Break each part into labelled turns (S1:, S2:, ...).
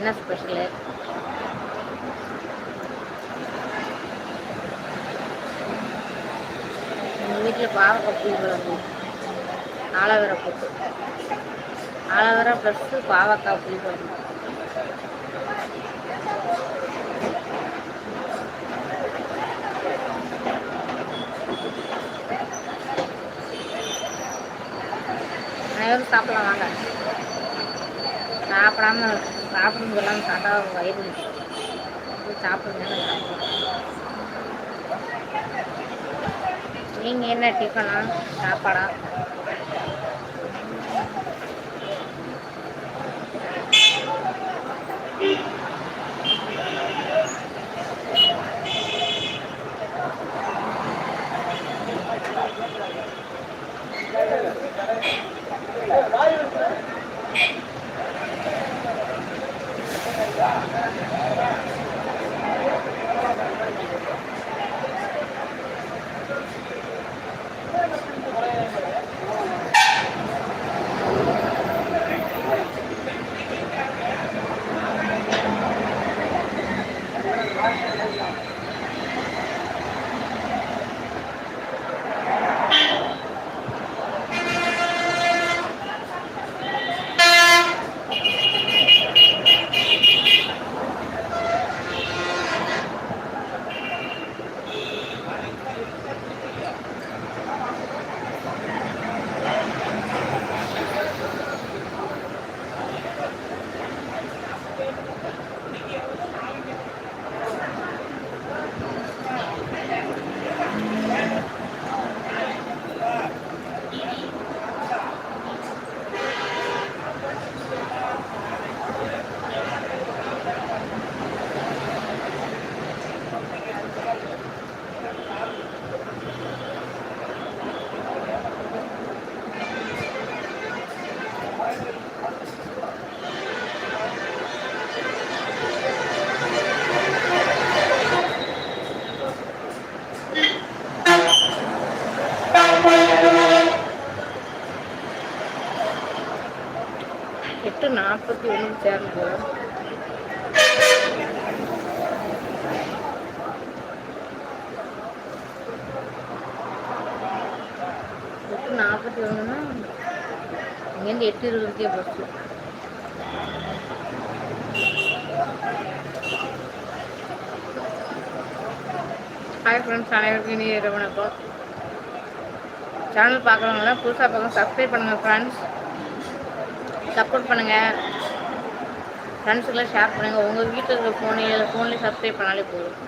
S1: என்ன ஸ்பெஷலு எங்கள் வீட்டில் பாவக்காய் புளி குழம்பு ஆலோவேரா போட்டு ஆலோவேரா ப்ளஸ்ஸு பாவக்காய் புளி குழம்பு அனைவரும் சாப்பிடலாம் வாங்க. சாப்பிடாம சாப்பிடணும் சொல்லாமல் சாப்பிட்டா வயிறு போய் சாப்பிடுங்க நீங்கள் என்ன டிஃபனா சாப்பாடா? இங்கேருந்து எட்டு இருபதுக்கே பஸ்ஸு ஹாய் ஃப்ரெண்ட்ஸ் அனைவருக்கும் இனிய இரவு வணக்கம். சேனல் பார்க்குறவங்களாம் புதுசாக பார்க்கணும் சப்ஸ்கிரைப் பண்ணுங்கள் ஃப்ரெண்ட்ஸ் சப்போர்ட் பண்ணுங்கள் ஃப்ரெண்ட்ஸுக்கெல்லாம் ஷேர் பண்ணுங்கள் உங்கள் வீட்டில் இருக்கிற ஃபோனில் ஃபோன்லேயே சப்ஸ்கிரைப் பண்ணாலே போதும்.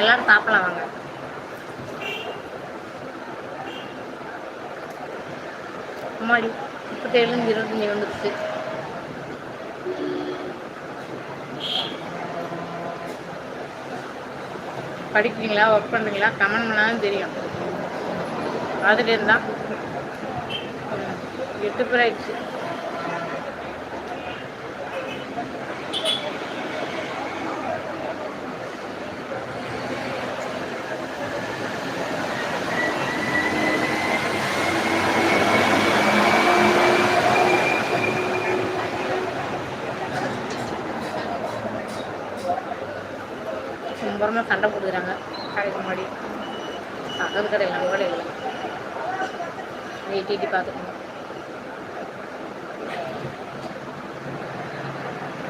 S1: எல்லோரும் சாப்பிடலாம் வாங்க. அம்மாடி முப்பத்தேழுலேருந்து இருபத்தஞ்சி வந்துருச்சு. படிக்கிறீங்களா ஒர்க் பண்ணுறீங்களா கமெண்ட் பண்ணாலும் தெரியும். பார்த்துட்டே இருந்தா. எட்டு பேர் ஆயிடுச்சு. எட்டி பார்த்துக்கணும்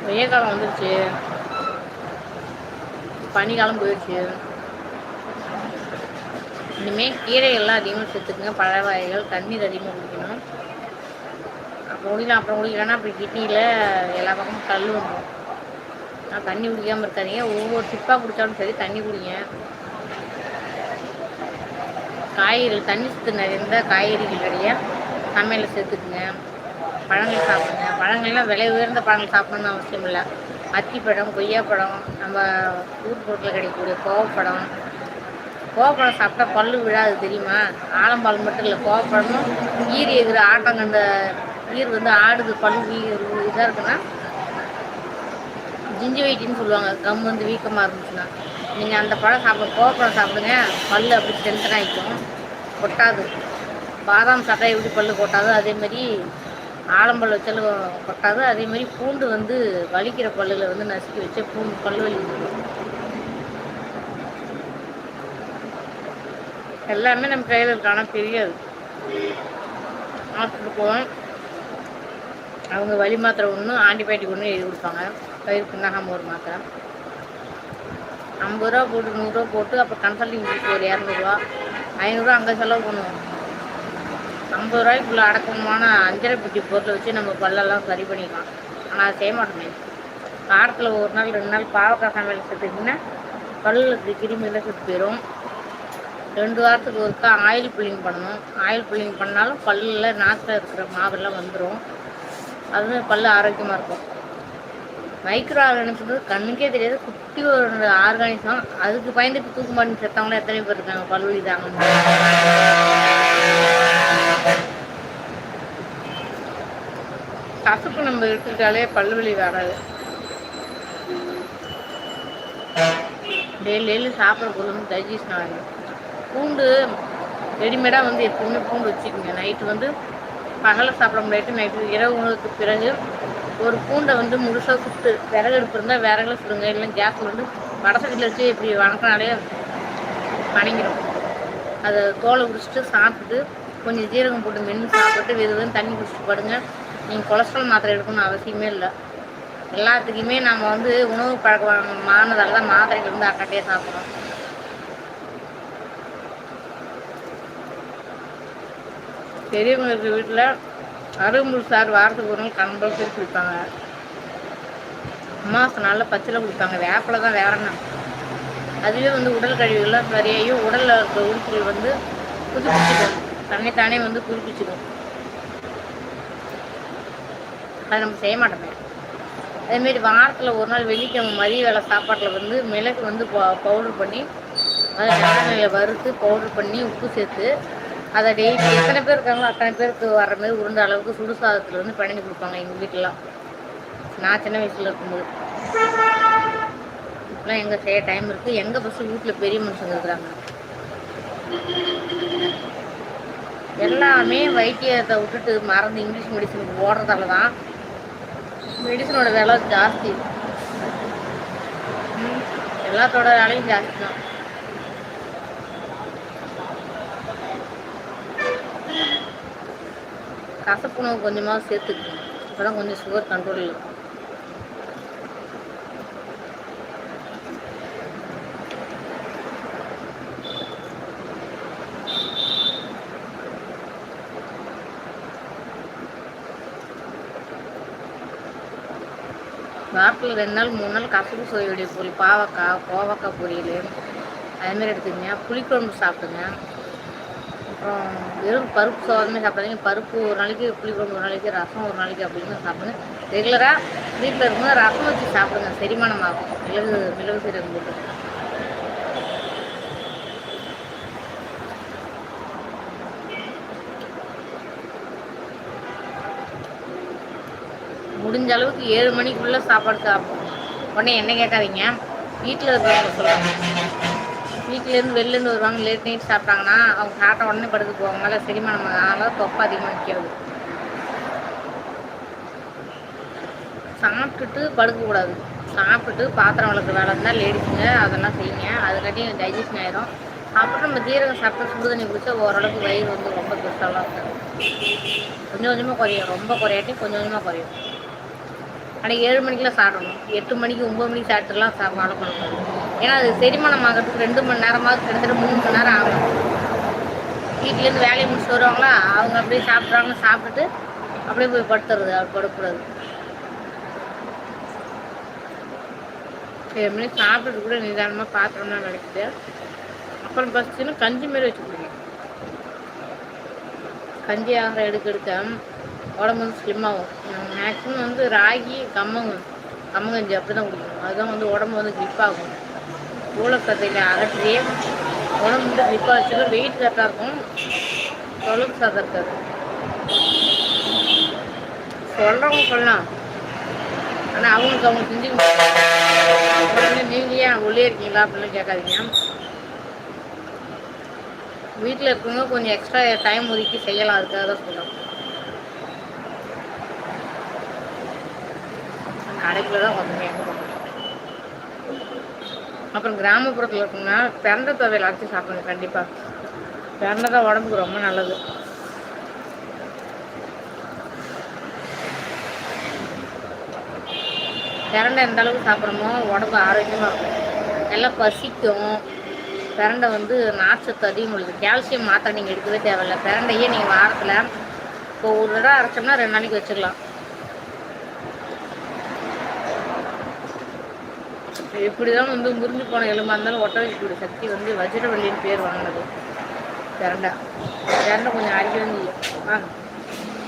S1: வெய்ய காலம் வந்துருச்சு. பனிக்காலம் போயிடுச்சு இனிமேல் கீரைகள்லாம் அதிகமாக சேர்த்துக்குங்க. பழ வகைகள் தண்ணீர் அதிகமாக குடிக்கணும். அப்புறம் குடிக்கலாம். அப்புறம் குடிக்கலன்னா அப்படி கிட்னியில் எல்லா பக்கமும் கல் வந்துடும் நான் தண்ணி குடிக்காமல் இருக்காதீங்க. ஒவ்வொரு சிப்பாக குடித்தாலும் சரி தண்ணி குடிங்க. காய்கறிகள் தண்ணி சத்து நிறைந்த காய்கறிகள் நிறைய சமையலில் சேர்த்துக்குங்க. பழங்கள் சாப்பிடுங்க. பழங்கள்லாம் விலை உயர்ந்த பழங்கள் சாப்பிடணும்னு அவசியம் இல்லை. அத்திப்பழம் கொய்யாப்பழம் நம்ம ஊர் பொருட்கள் கிடைக்கக்கூடிய கோவப்பழம். கோவப்பழம் சாப்பிட்டா பல்லு விழாது தெரியுமா? ஆலம்பால் மட்டும் இல்லை கோவப்பழமும் ஈர் எகிற ஆட்டங்கண்ட ஈர் வந்து ஆடுது பல்லு இதாக இருக்குன்னா ஜிஞ்சு வைட்டின்னு சொல்லுவாங்க. கம் வந்து வீக்கமாக இருந்துச்சுன்னா நீங்கள் அந்த பழம் சாப்பிட கோவப்பழம் சாப்பிடுங்க. பல் அப்படி ஸ்ட்ரென்த்தன் ஆகிக்கும் கொட்டாது. பாதாம் சாப்பிட்டா எப்படி பல் கொட்டாதோ அதேமாரி ஆலம்பல் வச்சாலும் கொட்டாது. அதே மாதிரி பூண்டு வந்து வலிக்கிற பல்லில் வந்து நசுக்கி வச்ச பூண்டு பல் வலி எல்லாமே நம்ம கையில் இருக்கானா தெரியாது ஹாஸ்பிட்டல் போவோம். அவங்க வலி மாத்திரை ஒன்று ஆன்டிபயோட்டிக் ஒன்று எழுதி கொடுப்பாங்க. பயிர் பின்னாகாமல் ஒரு மாத்திரை. ஐம்பது ரூபா போட்டு நூறுரூவா போட்டு அப்புறம் கன்சல்டிங் ஃபீஸ் ஒரு இரநூறுவா ஐநூறுரூவா அங்கே செலவு பண்ணுவோம். ஐம்பது ரூபாய்க்குள்ளே அடக்கமான அஞ்சரை பெட்டி பொருளை வச்சு நம்ம பல்லெல்லாம் சரி பண்ணிக்கலாம். ஆனால் அதை செய்ய மாட்டோமே. வாரத்தில் ஒரு நாள் ரெண்டு நாள் பாவக்காய் சமையல் செத்துக்கிங்கன்னா பல்லுக்கு கிருமியெல்லாம் செத்து போயிடும் ரெண்டு வாரத்துக்கு ஒருக்கா ஆயில் புல்லிங் பண்ணணும். ஆயில் புல்லிங் பண்ணாலும் பல்லில் நாக்கில் இருக்கிற மாவெல்லாம் வந்துடும் அதுவும் பல் ஆரோக்கியமாக இருக்கும். மைக்ரோ ஆர்கானிக்ஸ் கண்ணுக்கே தெரியாது குட்டி ஒரு ஆர்கானிசம் அதுக்கு பயந்துட்டு தூக்கு மாட்டி செத்தவங்களும் எத்தனை பேர் இருக்காங்க பல்வலி தாங்க கசப்பு நம்ம எடுத்துக்கிட்டாலே பல்வலி வராது. டெய்லி டெய்லி சாப்பிட்ற பொருள் வந்து டைஜஷன் ஆகும் பூண்டு ரெடிமேடாக வந்து எப்பவுமே பூண்டு வச்சுக்கோங்க. நைட்டு வந்து பகலை சாப்பிட முடியாது நைட்டு இரவு உணவுக்கு பிறகு ஒரு பூண்டை வந்து முழுசாக சுட்டு விறகு எடுப்பிருந்தால் விறகுல சுடுங்க இல்லை கேஸ் வந்து வடசட்டியில் வச்சு இப்படி வணக்கினாலே வணங்கிடும் அதை தோலை உரிச்சிட்டு சாப்பிட்டுட்டு கொஞ்சம் ஜீரகம் போட்டு மென்று சாப்பிட்டு வெது தண்ணி குடிச்சிட்டு படுங்க. நீங்கள் கொலஸ்ட்ரால் மாத்திரை எடுக்கணும்னு அவசியமே இல்லை. எல்லாத்துக்குமே நம்ம வந்து உணவு பழக்கம் மானதால் தான் மாத்திரைகள் வந்து அக்கட்டையே சாப்பிட்றோம் பெரியவங்க இருக்கிற வீட்டில் அருமுள் சார் வாரத்துக்கு ஒரு நாள் கம்பல்சரி குடிப்பாங்க. அமாவாசை நாளில் பச்சில குடிப்பாங்க. வேப்பில தான் வேறன்னா அதுவே வந்து உடல் கழிவுகள்லாம் சரியாயும் உடலில் இருக்கிற உறுப்புகள் வந்து புதுப்பிச்சுக்கும் தன்னை தானே வந்து புதுப்பிச்சுக்கும் அதை நம்ம செய்ய மாட்டோமே. அதேமாரி வாரத்தில் ஒரு நாள் வெள்ளிக்கிழமை மதிய வேலை சாப்பாட்டில் வந்து மிளகு வந்து பவுடர் பண்ணி அதை நல்லெண்ணெயில் வறுத்து பவுடர் பண்ணி உப்பு சேர்த்து அதை டெய்லி எத்தனை பேர் இருக்காங்களோ அத்தனை பேருக்கு வர மாதிரி உருண்ட அளவுக்கு சுடு சாதத்தில் வந்து பிணைஞ்சு கொடுப்பாங்க எங்கள் வீட்டிலலாம். நான் சின்ன வயசில் இருக்கும்போது. இப்பெல்லாம் எங்கே செய்ய டைம் இருக்குது எங்கே ஃபஸ்ட்டு வீட்டில் பெரிய மனுஷங்க இருக்கிறாங்க? எல்லாமே வைத்தியத்தை விட்டுட்டு மறந்து இங்கிலீஷ் மெடிசனுக்கு ஓடுறதால தான் மெடிசனோட விலை ஜாஸ்தி. எல்லாத்தோட வேலையும் ஜாஸ்தி தான் கசப்புணவு கொஞ்சமாக சேர்த்துக்கணும். அப்போ கொஞ்சம் சுகர் கண்ட்ரோல் இருக்கும். வாரத்தில் ரெண்டு நாள் மூணு நாள் கசப்பு சுவையுடைய பொருள். பாவக்காய் கோவக்காய் பொரியல் அதுமாரி எடுத்துக்கங்க. புளிக்குழம்பு சாப்பிடுங்க. அப்புறம் வெறும் பருப்பு சாதமே சாப்பிடாதீங்க. பருப்பு ஒரு நாளைக்கு புளிக்குழம்பு ஒரு நாளைக்கு ரசம் ஒரு நாளைக்கு அப்படின்னு சாப்பிடுங்க ரெகுலராக வீட்டில் இருக்கும்போது ரசம் வச்சு சாப்பிடுங்க. செரிமானம் ஆகும் மிளகு மிளகு சீரகம் போட்டு. முடிஞ்ச அளவுக்கு ஏழு மணிக்குள்ளே சாப்பாடு சாப்பிடும் உடனே என்ன கேட்காதீங்க. வீட்டில் இருக்கிறவங்க சொல்லுவாங்க வீட்டிலேருந்து வெளிலேருந்து வருவாங்க லேட் நைட் சாப்பிட்டாங்கன்னா அவங்க சாப்பிட்ட உடனே படுத்து போவாங்க. செரிமானம் அதனால தொப்பை அதிகமாக நிற்கிறது சாப்பிட்டுட்டு படுக்கக்கூடாது சாப்பிட்டுட்டு பாத்திரம் வளர்க்குற வேலை இருந்தால் லேடிஸுங்க அதெல்லாம் செய்யுங்க. அதுக்காட்டி டைஜஷன் ஆயிரும். அப்புறம் நம்ம ஜீரகம் சாப்பிட்டு சுடு தண்ணி குடிச்சா ஓரளவுக்கு வயிறு வந்து ரொம்ப பெருசாலாம் இருக்கும் கொஞ்சம் கொஞ்சமாக குறையும். ரொம்ப குறையாட்டி கொஞ்சம் கொஞ்சமாக குறையும். ஆனால் ஏழு மணிக்கெலாம் சாப்பிடணும். எட்டு மணிக்கு ஒம்பது மணிக்கு சாப்பிட்டுலாம் சாப்பாடு பண்ணணும் ஏன்னா அது செரிமானம் ஆகிறதுக்கு ரெண்டு மணி நேரமாவது கிட்டத்தட்ட மூணு மணி நேரம் ஆகும். வீட்டிலேருந்து வேலையை முடிச்சுட்டு வருவாங்களா? அவங்க அப்படியே சாப்பிட்றாங்க சாப்பிட்டுட்டு அப்படியே போய் படுத்துறது அப்படி படக்கூடாது சரி மணிக்கு கூட நிதானமாக பாத்திரம்லாம் கிடைக்குது அப்புறம் பசிச்சுன்னா கஞ்சி மாரி வச்சு கொடுங்க கஞ்சி ஆகிற எடுக்க எடுக்க உடம்பு வந்து ஸ்லிம்மாகும் மேக்ஸிமம் வந்து ராகி கம்மங்கு கம்மங்கஞ்சி அப்படி தான் குடிக்கணும். அதுதான் வந்து உடம்பு வந்து கிளிப்பாகும் ஆகும் ஊழக்கத்தையில் அகற்றி உடம்பு வந்து வச்சுக்க வெயிட் கரெக்டாக இருக்கும். தொழுக்கு சாதம் இருக்காது. சொல்கிறவங்க சொல்லலாம். ஆனால் அவங்களுக்கு அவங்க செஞ்சு உடனே நீங்கள் ஏன் உள்ளே இருக்கீங்களா அப்படின்னு கேட்காதீங்க. வீட்டில் இருக்கவங்க கொஞ்சம் எக்ஸ்ட்ரா டைம் ஒதுக்கி செய்யலாம். அதுக்காக தான் சொல்கிறோம் தான் கொஞ்சம் எங்கே போகணும்? அப்புறம் கிராமப்புறத்தில் இருக்குன்னா பிறந்த துவையல் அரைச்சி சாப்பிடுங்க கண்டிப்பாக பிறந்த தான் உடம்புக்கு ரொம்ப நல்லது. பிரண்டை எந்த அளவுக்கு சாப்பிட்றோமோ உடம்பு ஆரோக்கியமாக இருக்கும். நல்லா பசிக்கும். பிறண்டை வந்து நார்ச்சத்து அதிகம் உள்ளது. கால்சியம் மாத்திரை நீங்கள் எடுக்கவே தேவையில்ல. பிரண்டையே நீங்கள் வாரத்தில் இப்போ ஒரு தடவை அரைச்சோம்னா ரெண்டு நாளைக்கு வச்சுக்கலாம். எப்படி தான் வந்து முறிஞ்சு போன எலும்பாக இருந்தாலும் ஒட்ட வைக்கக்கூடிய சக்தி வந்து வஜ்ரவல்லின்னு பேர் வாங்கினது. பிரண்டை பிரண்டை கொஞ்சம் அரைக்கணும் வாங்க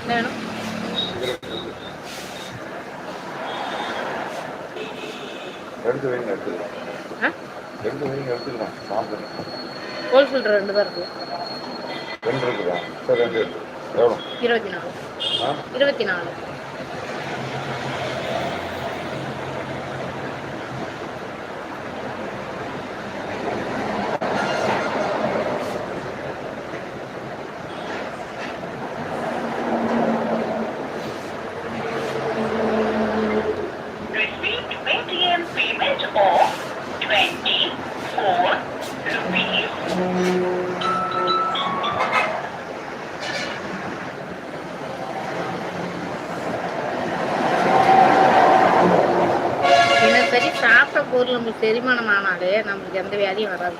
S1: என்ன வேணும்?
S2: எடுத்து வைங்க எடுத்துக்கலாம். எடுத்து வைங்க எடுத்துக்கலாம். சாப்பிடுங்க.
S1: கோல் ஃபில்டர் ரெண்டு தான் இருக்குது
S2: ரெண்டு இருக்குதா? சரி ரெண்டு எடுத்து எவ்வளோ
S1: இருபத்தி நாலு. இருபத்தி நாலு. ஆனாலே எந்த வியாதியும் வராது.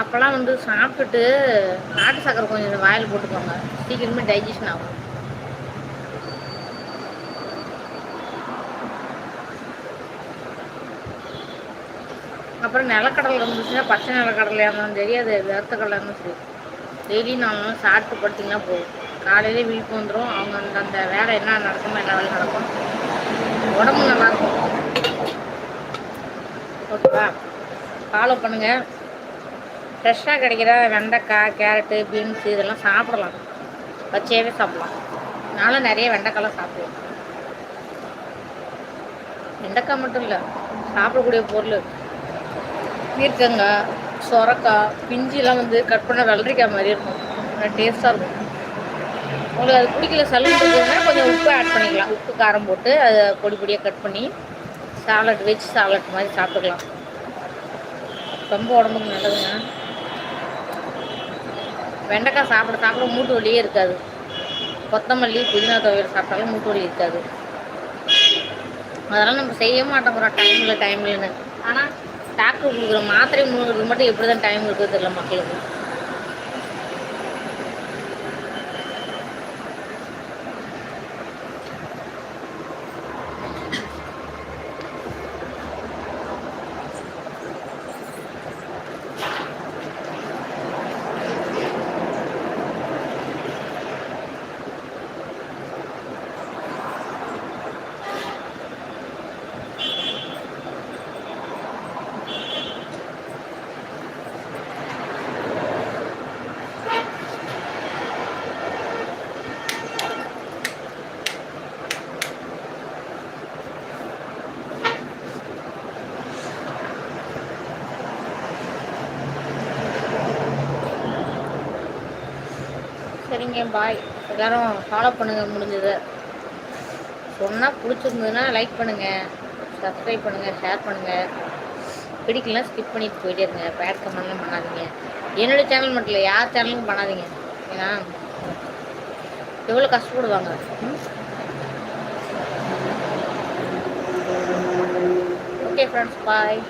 S1: அப்போல்லாம் வந்து சாப்பிட்டுட்டு நாட்டு சக்கரை கொஞ்சம் வாயில் போட்டுக்கோங்க. சீக்கிரமே டைஜஷன் ஆகும். அப்புறம் நிலக்கடலை இருந்துச்சுன்னா பச்சை நிலக்கடலையாக இருந்தாலும் சரி அது கடலை இருந்தாலும் சரி. டெய்லி நான் சாப்பிட்டு படுத்திங்கன்னா போதும். காலையிலே விழிப்பு வந்துடும் அவங்க அந்த அந்த வேலை என்ன நடக்குமோ எல்லா வேலையும் நடக்கும். உடம்பு நல்லா இருக்கும். ஓகேவா? ஃபாலோ பண்ணுங்கள் ஃப்ரெஷ்ஷாக கிடைக்கிற வெண்டைக்காய் கேரட்டு பீன்ஸ் இதெல்லாம் சாப்பிடலாம். பச்சையாகவே சாப்பிடலாம். நானும் நிறைய வெண்டைக்காய்லாம் சாப்பிடுவேன். வெண்டைக்காய் மட்டும் இல்லை சாப்பிடக்கூடிய பொருள். பீர்க்கங்காய் சொரக்காய் பிஞ்சிலாம் வந்து கட் பண்ண வெள்ளரிக்காய் மாதிரி இருக்கும். நல்லா டேஸ்ட்டாக இருக்கும். உங்களுக்கு அது பிடிக்கல சலுகைன்னா கொஞ்சம் உப்பு ஆட் பண்ணிக்கலாம். உப்பு காரம் போட்டு அதை பொடி பொடியாக கட் பண்ணி சாலட் வெஜ் சாலட் மாதிரி சாப்பிட்டுக்கலாம். ரொம்ப உடம்புக்கு நல்லதுங்க. வெண்டைக்காய் சாப்பிட சாப்பிட மூட்டு வலியே இருக்காது. கொத்தமல்லி புதினா துவையல் சாப்பிட்டாலும் மூட்டு வலி இருக்காது. அதெல்லாம் நம்ம செய்ய மாட்டோம் போகிறோம் டைமில் டைம்லன்னு ஆனால் டாக்டர் கொடுக்குற மாத்திரை முழுங்கிறது மட்டும் எப்படி தான் டைம் இருக்குது தெரியல மக்களுக்கு. சரிங்க பாய் எல்லாரும் ஃபாலோ பண்ணுங்கள் முடிஞ்சதை. சொன்னால் பிடிச்சிருந்ததுன்னா லைக் பண்ணுங்கள் சப்ஸ்கிரைப் பண்ணுங்கள் ஷேர் பண்ணுங்கள் பிடிக்கலாம் ஸ்கிப் பண்ணிட்டு போயிட்டே இருங்க. பேட் கமெண்ட்லாம் பண்ணாதீங்க. என்னோட சேனல் மட்டும் இல்லை யார் சேனலும் பண்ணாதீங்க. ஏன்னா எவ்வளோ கஷ்டப்படுவாங்க. Okay friends bye